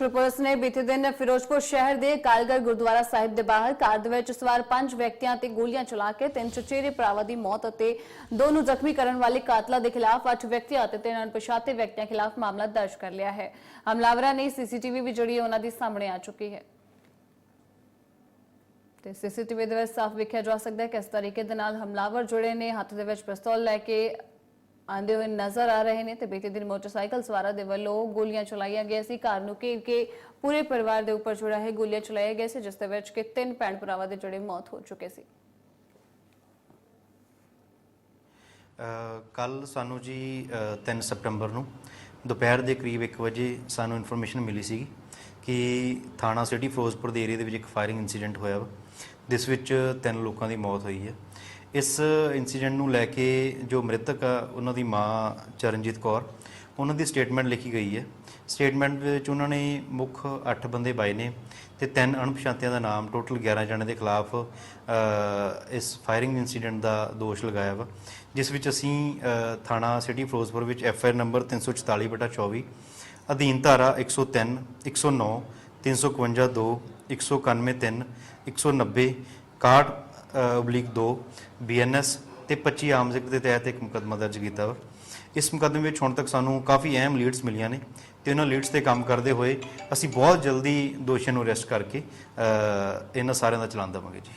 Firozpur police ਨੇ ਬੀਤੇ ਦਿਨ ਫਿਰੋਜ਼ਪੁਰ ਸ਼ਹਿਰ ਦੇ ਕਾਲਗਰ ਗੁਰਦੁਆਰਾ ਸਾਹਿਬ ਦੇ ਬਾਹਰ ਕਾਰ ਦੇ ਵਿੱਚ ਸਵਾਰ ਪੰਜ ਵਿਅਕਤੀਆਂ ਤੇ ਗੋਲੀਆਂ ਚਲਾ ਕੇ ਤਿੰਨ ਚਚੇਰੇ ਭਰਾਵਾਂ ਦੀ ਮੌਤ ਅਤੇ ਦੋ ਨੂੰ ਜ਼ਖਮੀ ਕਰਨ ਵਾਲੇ ਕਾਤਲਾਂ ਦੇ ਖਿਲਾਫ ਅੱਠ ਵਿਅਕਤੀਆਂ ਅਤੇ ਤਿੰਨ ਅਣਪਛਾਤੇ ਵਿਅਕਤੀਆਂ ਖਿਲਾਫ ਮਾਮਲਾ ਦਰਜ ਕਰ ਲਿਆ ਹੈ। ਹਮਲਾਵਰਾਂ ਨੇ ਸੀਸੀਟੀਵੀ ਵੀ ਜਿਹੜੀ ਉਹਨਾਂ ਦੀ ਸਾਹਮਣੇ ਆ ਚੁੱਕੀ ਹੈ। ਤੇ ਸੀਸੀਟੀਵੀ ਦੇ ਵਿੱਚ ਸਾਫ਼ ਵੇਖਿਆ ਜਾ ਸਕਦਾ ਹੈ ਕਿ ਇਸ ਤਰੀਕੇ ਦੇ ਨਾਲ ਹਮਲਾਵਰ ਜੁੜੇ ਨੇ ਹੱਥ ਦੇ ਵਿੱਚ ਪਿਸਤੌਲ ਲੈ ਕੇ ਆਂਦੇ ਹੋਏ ਨਜ਼ਰ ਆ ਰਹੇ ਨੇ ਤੇ ਬੀਤੇ ਦਿਨ ਮੋਟਰਸਾਈਕਲ ਸਵਾਰਾਂ ਦੇ ਵੱਲੋਂ ਗੋਲੀਆਂ ਚਲਾਈਆਂ ਗਈਆਂ ਸੀ। ਘਰ ਨੂੰ ਘੇਰ ਕੇ ਪੂਰੇ ਪਰਿਵਾਰ ਦੇ ਉੱਪਰ ਜਿਹੜਾ ਹੈ ਗੋਲੀਆਂ ਚਲਾਈਆਂ ਗਈਆਂ ਸੀ ਜਿਸ ਦੇ ਵਿੱਚ ਕਿ ਤਿੰਨ ਭੈਣ ਭਰਾਵਾਂ ਦੇ ਜਿਹੜੇ ਮੌਤ ਹੋ ਚੁੱਕੇ ਸੀ। ਕੱਲ ਸਾਨੂੰ ਜੀ ਅ, 3 ਸਤੰਬਰ ਨੂੰ ਦੁਪਹਿਰ ਦੇ ਕਰੀਬ 1 ਵਜੇ ਸਾਨੂੰ ਇਨਫੋਰਮੇਸ਼ਨ ਮਿਲੀ ਸੀ ਕਿ ਥਾਣਾ ਸਿਟੀ ਫਿਰੋਜ਼ਪੁਰ ਦੇ ਏਰੀਆ ਦੇ ਵਿੱਚ ਇੱਕ ਫਾਇਰਿੰਗ ਇਨਸੀਡੈਂਟ ਹੋਇਆ ਵਾ ਜਿਸ ਵਿੱਚ ਤਿੰਨ ਲੋਕਾਂ ਦੀ ਮੌਤ ਹੋਈ ਹੈ। ਇਸ ਇਨਸੀਡੈਂਟ ਨੂੰ ਲੈ ਕੇ ਜੋ ਮ੍ਰਿਤਕ ਆ, ਉਹਨਾਂ ਦੀ ਮਾਂ ਚਰਨਜੀਤ ਕੌਰ, ਉਹਨਾਂ ਦੀ ਸਟੇਟਮੈਂਟ ਲਿਖੀ ਗਈ ਹੈ। ਸਟੇਟਮੈਂਟ ਵਿੱਚ ਉਹਨਾਂ ਨੇ ਮੁੱਖ 8 ਬੰਦੇ ਬਾਏ ਨੇ ਤੇ ਤਿੰਨ ਅਣਪਛਾਤਿਆਂ ਦਾ ਨਾਮ ਟੋਟਲ 11 ਜਣੇ ਦੇ ਖਿਲਾਫ ਇਸ ਫਾਇਰਿੰਗ ਇਨਸੀਡੈਂਟ ਦਾ ਦੋਸ਼ ਲਗਾਇਆ ਵਾ, ਜਿਸ ਵਿੱਚ ਅਸੀਂ ਥਾਣਾ ਸਿਟੀ ਫਿਰੋਜ਼ਪੁਰ ਵਿੱਚ ਐਫ ਆਈ ਆਰ ਨੰਬਰ 344/24 ਅਧੀਨ ਧਾਰਾ 103 109 352 2 191 3 190 61 ਓਬਲੀਕ 2 ਬੀਐਨਐਸ ਤੇ 25 ਆਮ ਜ਼ਿਕਰ ਦੇ ਤਹਿਤ ਇੱਕ ਮੁਕੱਦਮਾ ਦਰਜ ਕੀਤਾ ਵਾ। ਇਸ ਮੁਕੱਦਮੇ ਵਿੱਚ ਹੁਣ ਤੱਕ ਸਾਨੂੰ ਕਾਫੀ ਅਹਿਮ ਲੀਡਸ ਮਿਲੀਆਂ ਨੇ ਤੇ ਉਹਨਾਂ ਲੀਡਸ ਤੇ ਕੰਮ ਕਰਦੇ ਹੋਏ ਅਸੀਂ ਬਹੁਤ ਜਲਦੀ ਦੋਸ਼ੀਆਂ ਨੂੰ ਅਰੈਸਟ ਕਰਕੇ ਇਹਨਾਂ ਸਾਰਿਆਂ ਦਾ ਚਲਾਨ ਦੇਵਾਂਗੇ ਜੀ।